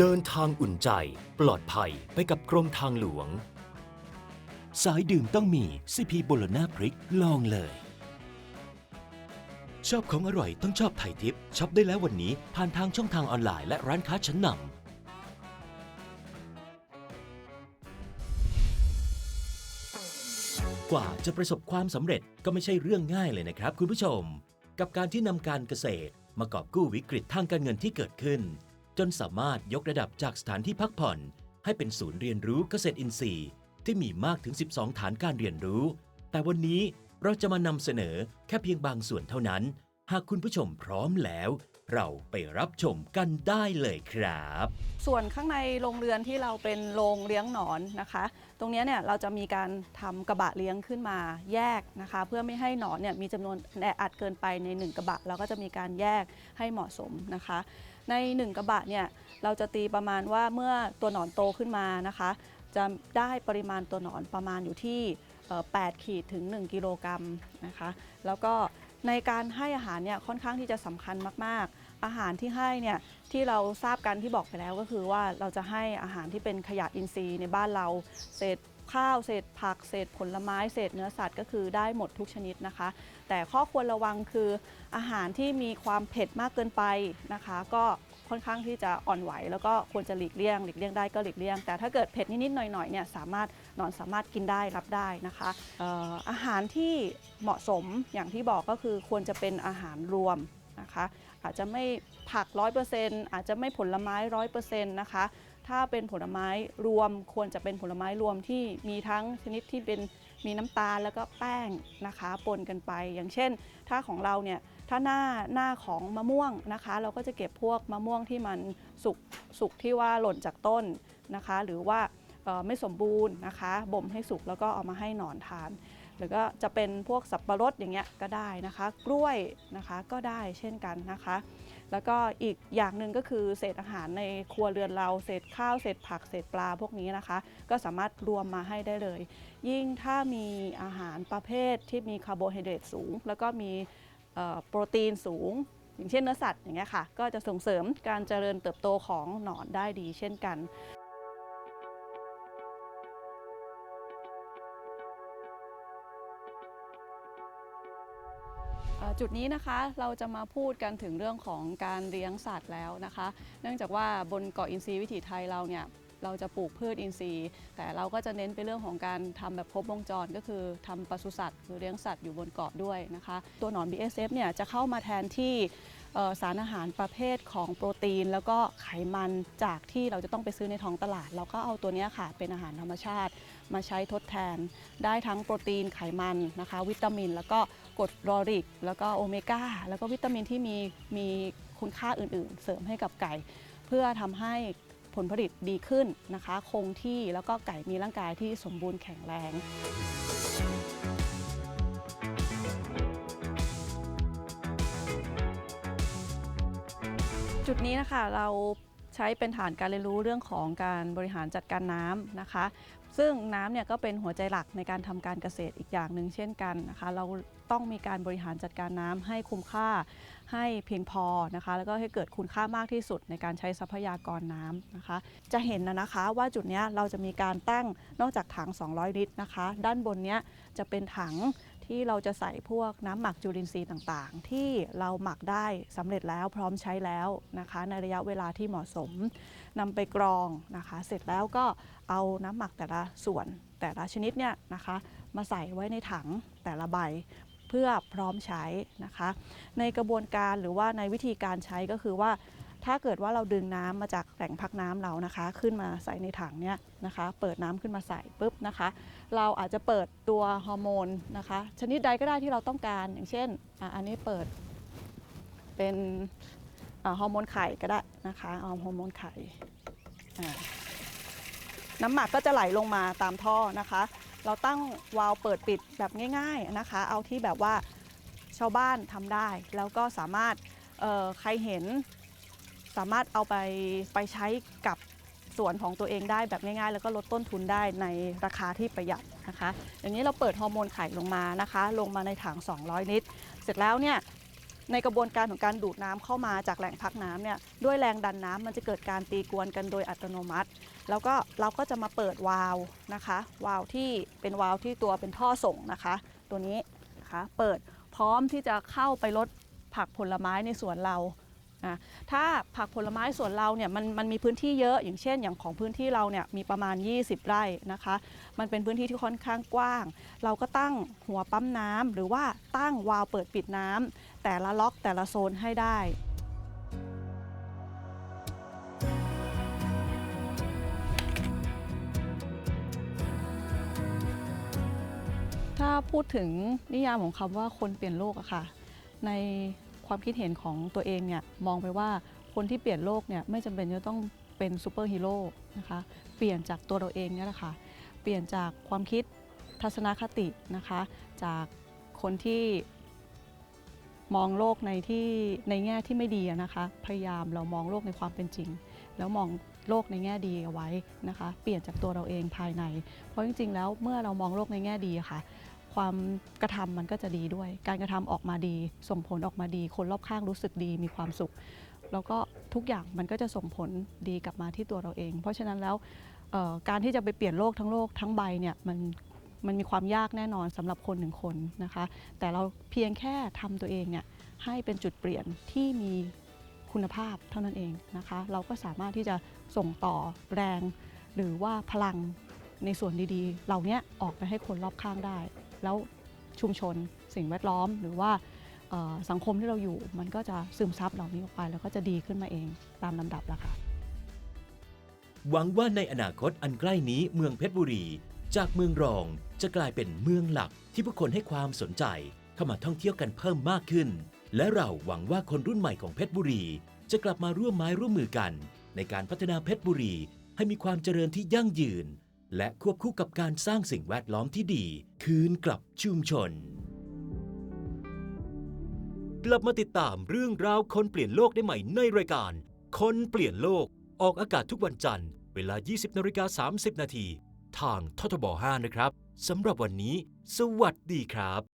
เดินทางอุ่นใจ ปลอดภัยไปกับกรมทางหลวง สายดื่มต้องมีซีพีโบโลนาพริกลองเลย ชอบของอร่อยต้องชอบไทยทิปช็อปได้แล้ววันนี้ผ่านทางช่องทางออนไลน์และร้านค้าชั้นนำกว่าจะประสบความสำเร็จก็ไม่ใช่เรื่องง่ายเลยนะครับคุณผู้ชม กับการที่นำการเกษตรมากอบกู้วิกฤตทางการเงินที่เกิดขึ้น จนสามารถยกระดับจากสถานที่พักผ่อน ให้เป็นศูนย์เรียนรู้เกษตรอินทรีย์ ที่มีมากถึง 12 ฐานการเรียนรู้ แต่วันนี้เราจะมานำเสนอแค่เพียงบางส่วนเท่านั้น หากคุณผู้ชมพร้อมแล้ว เราไปรับชมกันได้เลยครับ ส่วนข้างในโรงเรือนที่เราเป็นโรงเลี้ยงหนอนนะคะ ตรงเนี้ยเนี่ยเราจะมีการทำกระบะเลี้ยงขึ้นมาแยกนะคะ เพื่อไม่ให้หนอนเนี่ยมีจำนวนแออัดเกินไปใน 1 กระบะ เราก็จะมีการแยกให้เหมาะสมนะคะ ใน 1 กระบะเนี่ยเราจะตีประมาณว่าเมื่อตัวหนอนโตขึ้นมานะคะ จะได้ปริมาณตัวหนอนประมาณอยู่ที่ 8 ขีดถึง 1 กิโลกรัมนะคะ แล้วก็ในการให้อาหารเนี่ยค่อนข้างที่จะสำคัญมาก ๆ อาหารที่ให้เนี่ยที่เราทราบกันที่บอกไปแล้วก็คือว่าเราจะให้อาหารที่เป็นขยะอินทรีย์ในบ้านเราเศษ ข้าวเศษผักเศษผลไม้เศษเนื้อสัตว์ก็คือได้หมดทุกชนิดนะคะ แต่ข้อควรระวังคืออาหารที่มีความเผ็ดมากเกินไปนะคะ ก็ค่อนข้างที่จะอ่อนไหว แล้วก็ควรจะหลีกเลี่ยง หลีกเลี่ยงได้ก็หลีกเลี่ยง แต่ถ้าเกิดเผ็ดนิดๆหน่อยๆเนี่ยสามารถนอนสามารถกินได้รับได้นะคะอออาหารที่เหมาะสมอย่างที่บอกก็คือควรจะเป็นอาหารรวมนะคะ อาจจะไม่ผัก 100%อาจจะไม่ผลไม้ 100%นะคะ ถ้าเป็นผลไม้รวมควรจะเป็นผลไม้รวมที่มีทั้งชนิดที่เป็นมีน้ำตาลแล้วก็แป้งนะคะปนกันไป อย่างเช่น ถ้าของเราเนี่ยถ้าหน้าหน้าของมะม่วงนะคะ เราก็จะเก็บพวกมะม่วงที่มันสุกสุกที่ว่าหล่นจากต้นนะคะ หรือว่าไม่สมบูรณ์นะคะบ่มให้สุกแล้วก็เอามาให้หนอนทาน หรือก็จะเป็นพวกสับปะรดอย่างเงี้ยก็ได้นะคะ กล้วยนะคะก็ได้เช่นกันนะคะ แล้วก็อีกอย่างหนึ่งก็คือเศษอาหารในครัวเรือนเราเศษข้าวเศษผักเศษปลาพวกนี้นะคะ ก็สามารถรวมมาให้ได้เลย ยิ่งถ้ามีอาหารประเภทที่มีคาร์โบไฮเดรตสูง แล้วก็มีโปรตีนสูง อย่างเช่นเนื้อสัตว์อย่างเงี้ยค่ะก็จะส่งเสริมการเจริญเติบโตของหนอนได้ดีเช่นกัน จุดนี้นะคะเราจะมาพูดกันถึงเรื่องของการเลี้ยงสัตว์แล้วนะคะ เนื่องจากว่าบนเกาะอินทรีย์วิถีไทยเราเนี่ยเราจะปลูกพืชอินทรีย์ แต่เราก็จะเน้นไปเรื่องของการทำแบบครบวงจรก็คือทำปศุสัตว์หรือเลี้ยงสัตว์อยู่บนเกาะด้วยนะคะ ตัวหนอน BSF เนี่ยจะเข้ามาแทนที่ สารอาหารประเภทของโปรตีน แล้วก็ไขมันจากที่เราจะต้องไปซื้อในท้องตลาด เราก็เอาตัวนี้ค่ะเป็นอาหารธรรมชาติ มาใช้ทดแทน ได้ทั้งโปรตีนไขมันนะคะ วิตามิน แล้วก็กรดลอริก แล้วก็โอเมก้าแล้วก็วิตามินที่มีมีคุณค่าอื่นๆ เสริมให้กับไก่ เพื่อทำให้ผลผลิตดีขึ้นนะคะ คงที่แล้วก็ไก่มีร่างกายที่สมบูรณ์แข็งแรง จุดนี้นะคะเราใช้เป็นฐานการเรียนรู้เรื่องของการบริหารจัดการน้ำนะคะ ซึ่งน้ำเนี่ยก็เป็นหัวใจหลักในการทำการเกษตรอีกอย่างหนึ่งเช่นกันนะคะ เราต้องมีการบริหารจัดการน้ำให้คุ้มค่าให้เพียงพอนะคะ แล้วก็ให้เกิดคุณค่ามากที่สุดในการใช้ทรัพยากรน้ำนะคะ จะเห็นนะนะคะว่าจุดนี้เราจะมีการตั้งนอกจากถัง 200 ลิตรนะคะ ด้านบนเนี้ยจะเป็นถัง ที่เราจะใส่พวกน้ำหมักจุลินทรีย์ต่างๆ ที่เราหมักได้สำเร็จแล้วพร้อมใช้แล้วนะคะ ในระยะเวลาที่เหมาะสมนำไปกรองนะคะ เสร็จแล้วก็เอาน้ำหมักแต่ละส่วนแต่ละชนิดเนี่ยนะคะ มาใส่ไว้ในถังแต่ละใบเพื่อพร้อมใช้นะคะ ในกระบวนการหรือว่าในวิธีการใช้ก็คือว่า ถ้าเกิดว่าเราดึงน้ำมาจากแหล่งพักน้ำเรานะคะ ขึ้นมาใส่ในถังเนี้ยนะคะ เปิดน้ำขึ้นมาใส่ปุ๊บนะคะ เราอาจจะเปิดตัวฮอร์โมนนะคะ ชนิดใดก็ได้ที่เราต้องการ อย่างเช่นออันนี้เปิดเป็นฮอร์โมนไข่ก็ได้นะคะเอาฮอร์โมนไข่น้ำหมักก็จะไหลลงมาตามท่อนะคะ เราตั้งวาล์วเปิดปิดแบบง่าย ๆนะคะ เอาที่แบบว่าชาวบ้านทำได้ แล้วก็สามารถใครเห็น สามารถเอาไปไปใช้กับสวนของตัวเองได้แบบง่ายๆ แล้วก็ลดต้นทุนได้ในราคาที่ประหยัดนะคะอย่างนี้เราเปิดฮอร์โมนไข่ลงมานะคะ ลงมาในถัง 200 ลิตร เสร็จแล้วเนี่ยในกระบวนการของการดูดน้ำเข้ามาจากแหล่งพักน้ำเนี่ยด้วยแรงดันน้ำมันจะเกิดการตีกวนกันโดยอัตโนมัติ แล้วก็เราก็จะมาเปิดวาล์วนะคะวาล์วที่เป็นวาล์วที่ตัวเป็นท่อส่งนะคะ ตัวนี้นะคะเปิดพร้อมที่จะเข้าไปลดผักผลไม้ในสวนเรา อะถ้าผักผลไม้ส่วนเราเนี่ยมันมันมีพื้นที่เยอะอย่างเช่น อย่างของพื้นที่เราเนี่ยมีประมาณ 20 ไร่นะคะ มันเป็นพื้นที่ที่ค่อนข้างกว้าง เราก็ตั้งหัวปั๊มน้ำหรือว่าตั้งวาล์วเปิดปิดน้ำแต่ละล็อกแต่ละโซนให้ได้ถ้าพูดถึงนิยามของคำว่าคนเปลี่ยนโลกอะค่ะ ใน ความคิดเห็นของตัวเองเนี่ยมองไปว่าคนที่เปลี่ยนโลกเนี่ยไม่จำเป็นจะต้องเป็นซูเปอร์ฮีโร่นะคะเปลี่ยนจากตัวเราเองเนี่ยแหละค่ะเปลี่ยนจากความคิดทัศนคตินะคะจากคนที่มองโลกในที่ในแง่ที่ไม่ดีนะคะพยายามเรามองโลกในความเป็นจริง แล้วมองโลกในแง่ดีเอาไว้นะคะ เปลี่ยนจากตัวเราเองภายใน เพราะจริงๆ แล้วเมื่อเรามองโลกในแง่ดีะค่ะ ความกระทำมันก็จะดีด้วย การกระทำออกมาดี ส่งผลออกมาดี คนรอบข้างรู้สึกดีมีความสุข แล้วก็ทุกอย่างมันก็จะส่งผลดีกลับมาที่ตัวเราเอง เพราะฉะนั้นแล้วการที่จะไปเปลี่ยนโลกทั้งโลกทั้งใบเนี่ยมันมันมีความยากแน่นอนสำหรับคนหนึ่งคนนะคะ แต่เราเพียงแค่ทำตัวเองเนี่ยให้เป็นจุดเปลี่ยนที่มีคุณภาพเท่านั้นเองนะคะ เราก็สามารถที่จะส่งต่อแรง หรือว่าพลัง ในส่วนดีๆ เหล่านี้ออกไปให้คนรอบข้างได้ แล้วชุมชนสิ่งแวดล้อมหรือว่าสังคมที่เราอยู่มันก็จะซึมซับเหล่านี้ออกไป แล้วก็จะดีขึ้นมาเองตามลำดับล้วค่ะหวังว่าในอนาคตอันใกล้นี้เมืองเพชรบุรี จากเมืองรองจะกลายเป็นเมืองหลักที่ผู้คนให้ความสนใจ เข้ามาท่องเที่ยวกันเพิ่มมากขึ้น และเราหวังว่าคนรุ่นใหม่ของเพชรบุรี จะกลับมาร่วมไม้ร่วมมือกัน ในการพัฒนาเพชรบุรี ให้มีความเจริญที่ยั่งยืน และควบคู่กับการสร้างสิ่งแวดล้อมที่ดี คืนกลับชุมชน กลับมาติดตามเรื่องราวคนเปลี่ยนโลกได้ใหม่ในรายการ คนเปลี่ยนโลก ออกอากาศทุกวันจันทร์ เวลา 20นาฬิกา30 นาที ทางททบ 5 นะครับสำหรับวันนี้ สวัสดีครับ